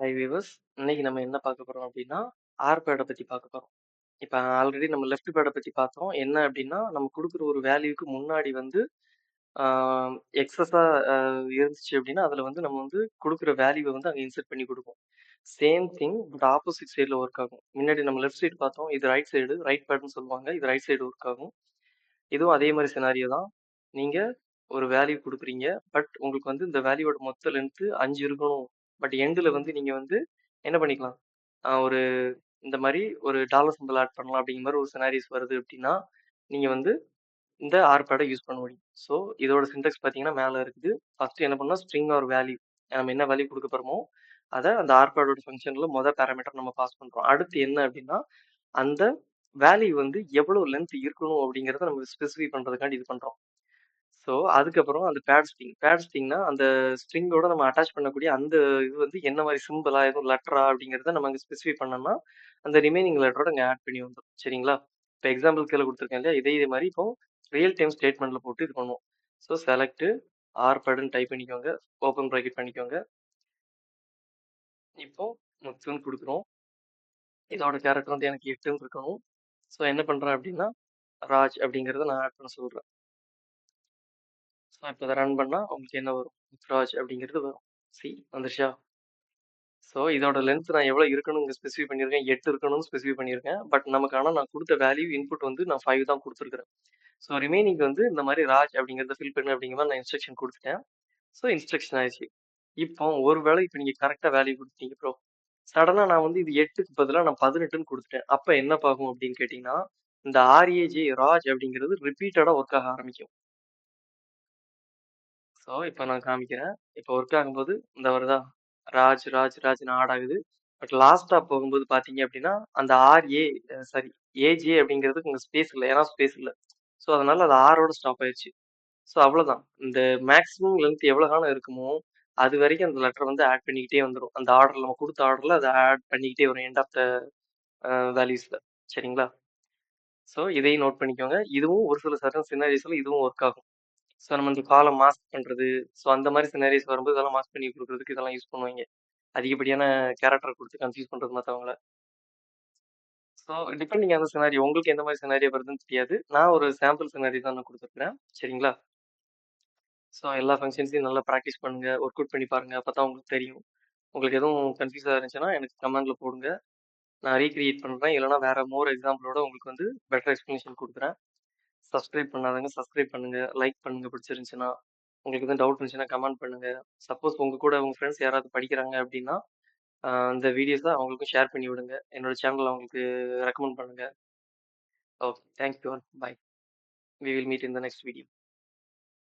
High viewers இன்னைக்கு நம்ம என்ன பார்க்க போறோம் அப்படின்னா ஆர் பேடை பத்தி பார்க்க போறோம். இப்போ ஆல்ரெடி நம்ம லெஃப்ட் பேடை பத்தி பார்த்தோம். என்ன அப்படின்னா நம்ம கொடுக்குற ஒரு வேல்யூக்கு முன்னாடி வந்து எக்ஸஸா இருந்துச்சு அப்படின்னா அதுல வந்து நம்ம வந்து கொடுக்குற வேல்யூவை வந்து அங்கே இன்சர்ட் பண்ணி கொடுப்போம். சேம் திங் பட் ஆப்போசிட் சைடில் ஒர்க் ஆகும். முன்னாடி நம்ம லெஃப்ட் சைடு பார்த்தோம் இது ரைட் சைடு ரைட் பேடுன்னு சொல்லுவாங்க இது ரைட் சைடு ஒர்க் ஆகும். இதுவும் அதே மாதிரி சினாரியோ தான். நீங்க ஒரு வேல்யூ கொடுக்குறீங்க பட் உங்களுக்கு வந்து இந்த வேல்யூவோட மொத்த லென்த்து அஞ்சு இருக்கணும் பட் எண்டில் வந்து நீங்கள் வந்து என்ன பண்ணிக்கலாம்? ஒரு இந்த மாதிரி ஒரு டாலர் சிம்பிள் ஆட் பண்ணலாம் அப்படிங்கிற மாதிரி ஒரு சினாரிஸ் வருது அப்படின்னா நீங்கள் வந்து இந்த ஆர்பேடை யூஸ் பண்ண முடியும். ஸோ இதோட சின்டெக்ஸ் பார்த்தீங்கன்னா மேலே இருக்குது. ஃபர்ஸ்ட்டு என்ன பண்ணால் ஸ்ட்ரிங் ஆர் வேல்யூ நம்ம என்ன வேல்யூ கொடுக்க போகிறோமோ அதை அந்த ஆர் பேடோட ஃபங்க்ஷனில் மொதல் பேராமீட்டர் நம்ம பாஸ் பண்ணுறோம் அடுத்து என்ன அப்படின்னா அந்த வேல்யூ வந்து எவ்வளோ லென்த் இருக்கணும் அப்படிங்கிறத நம்ம ஸ்பெசிஃபை பண்ணுறதுக்காண்டி இது பண்ணுறோம் ஸோ அதுக்கப்புறம் அந்த பேட் ஸ்ட்ரிங் பேட் ஸ்ட்ரிங்னா அந்த ஸ்ட்ரிங்கோட நம்ம அட்டாச் பண்ணக்கூடிய அந்த இது வந்து என்ன மாதிரி சிம்பிளா எதுவும் லெட்டரா அப்படிங்கிறத நம்ம அங்கே ஸ்பெசிஃபை பண்ணோம்னா அந்த ரிமைனிங் லெட்டரோட அங்கே ஆட் பண்ணி வந்துடும் சரிங்களா? இப்போ எக்ஸாம்பிள் கீழே கொடுத்துருக்கேன் இல்லையா? இதே இதே மாதிரி இப்போ ரியல் டைம் ஸ்டேட்மெண்ட்ல போட்டு இது பண்ணுவோம். ஸோ செலக்ட் ஆர்ஃபேடுன்னு டைப் பண்ணிக்கோங்க. ஓப்பன் ப்ராக்கெட் பண்ணிக்கோங்க. இப்போ முத்துன்னு கொடுக்குறோம். இதோட கேரக்டர் வந்து எனக்கு எட்டுன்னு இருக்கணும். ஸோ என்ன பண்றேன் அப்படின்னா ராஜ் அப்படிங்கிறத நான் ஆட் பண்ண சொல்றேன். ஸோ இப்போ இதை ரன் பண்ணால் உங்களுக்கு என்ன வரும். முத்ராஜ் அப்படிங்கிறது வரும். சி வந்துருச்சா? ஸோ இதோட லென்த் நான் எவ்வளோ இருக்கணுங்க ஸ்பெசிஃபை பண்ணியிருக்கேன். எட்டு இருக்கணும்னு ஸ்பெசிஃபை பண்ணியிருக்கேன். பட் நமக்கு ஆனால் நான் கொடுத்த வேல்யூ இன்புட் வந்து நான் ஃபைவ் தான் கொடுத்துருக்குறேன். ஸோ ரிமைனிங் வந்து இந்த மாதிரி ராஜ் அப்படிங்கிறத ஃபில் பண்ணு அப்படிங்கிற மாதிரி நான் இன்ஸ்ட்ரக்ஷன் கொடுத்துட்டேன். ஸோ இன்ஸ்ட்ரக்ஷன் ஆயிடுச்சு. இப்போ ஒரு வேளை இப்போ நீங்கள் கரெக்டாக வேல்யூ கொடுத்தீங்க ப்ரோ சடனாக நான் வந்து இது எட்டுக்கு பதிலாக நான் பதினெட்டுன்னு கொடுத்துட்டேன். அப்போ என்ன பார்க்கும் அப்படின்னு கேட்டிங்கன்னா இந்த ஆர்ஏஜே ராஜ் அப்படிங்கிறது ரிப்பீட்டடாக ஒர்க் ஆக ஆரம்பிக்கும். ஸோ இப்போ நான் காமிக்கிறேன். இப்போ ஒர்க் ஆகும்போது இந்த வருதா ராஜ் ராஜ் ராஜ்னு ஆட் ஆகுது. பட் லாஸ்டா போகும்போது பார்த்தீங்க அப்படின்னா அந்த ஆர்ஏ சாரி ஏஜே அப்படிங்கிறதுக்கு இங்க ஸ்பேஸ் இல்லை ஏன்னா ஸ்பேஸ் இல்லை. ஸோ அதனால அது ஆரோட ஸ்டாப் ஆயிடுச்சு. ஸோ அவ்வளவுதான். இந்த மேக்ஸிமம் லென்த் எவ்வளோ காலம் இருக்குமோ அது வரைக்கும் அந்த லெட்டர் வந்து ஆட் பண்ணிக்கிட்டே வந்துடும் அந்த ஆர்டர்ல நம்ம கொடுத்த ஆர்டர்ல அதை ஆட் பண்ணிக்கிட்டே வரும் எண்ட் ஆஃப் த வேல்யூஸ்ல சரிங்களா? ஸோ இதையும் நோட் பண்ணிக்கோங்க. இதுவும் ஒரு சில சர்டன் வயசில் இதுவும் ஒர்க் ஆகும். ஸோ நம்ம இந்த காலை மாஸ்க் பண்றது. ஸோ அந்த மாதிரி சினாரிஸ் வரும்போது இதெல்லாம் மாஸ்க் பண்ணி கொடுக்குறதுக்கு இதெல்லாம் யூஸ் பண்ணுவீங்க. அதிகப்படியான கேரக்டர் கொடுத்து கன்ஃபியூஸ் பண்றது மற்றவங்கள ஸோ டிபெண்டிங் அந்த சினாரி உங்களுக்கு எந்த மாதிரி சினாரியோ வருதுன்னு தெரியாது. நான் ஒரு சாம்பிள் சினாரி தான் நான் கொடுத்துருக்குறேன். சரிங்களா? ஸோ எல்லா ஃபங்க்ஷன்ஸையும் நல்லா ப்ராக்டிஸ் பண்ணுங்க. ஒர்க் அவுட் பண்ணி பாருங்க. அப்போ தான் உங்களுக்கு தெரியும். உங்களுக்கு எதுவும் கன்ஃபியூஸாக இருந்துச்சுன்னா எனக்கு கமெண்ட்ல போடுங்க. நான் ரீக்ரியேட் பண்ணுறேன் இல்லைனா வேற மோர் எக்ஸாம்பிளோட உங்களுக்கு வந்து பெட்டர் எக்ஸ்ப்ளனேஷன் கொடுக்குறேன். சப்ஸ்கிரைப் பண்ணாதவங்க சப்ஸ்கிரைப் பண்ணுங்க லைக் பண்ணுங்க பிடிச்சிருந்துச்சுன்னா உங்களுக்கு எதுவும் டவுட் இருந்துச்சுன்னா கமெண்ட் பண்ணுங்க. சப்போஸ் உங்க கூட உங்க ஃப்ரெண்ட்ஸ் யாராவது படிக்கிறாங்க அப்படின்னா அந்த இந்த வீடியோஸை அவங்களுக்கும் ஷேர் பண்ணி விடுங்க. என்னோட சேனல் அவங்களுக்கு ரெக்கமெண்ட் பண்ணுங்க. Okay thank you bye we will meet in the next video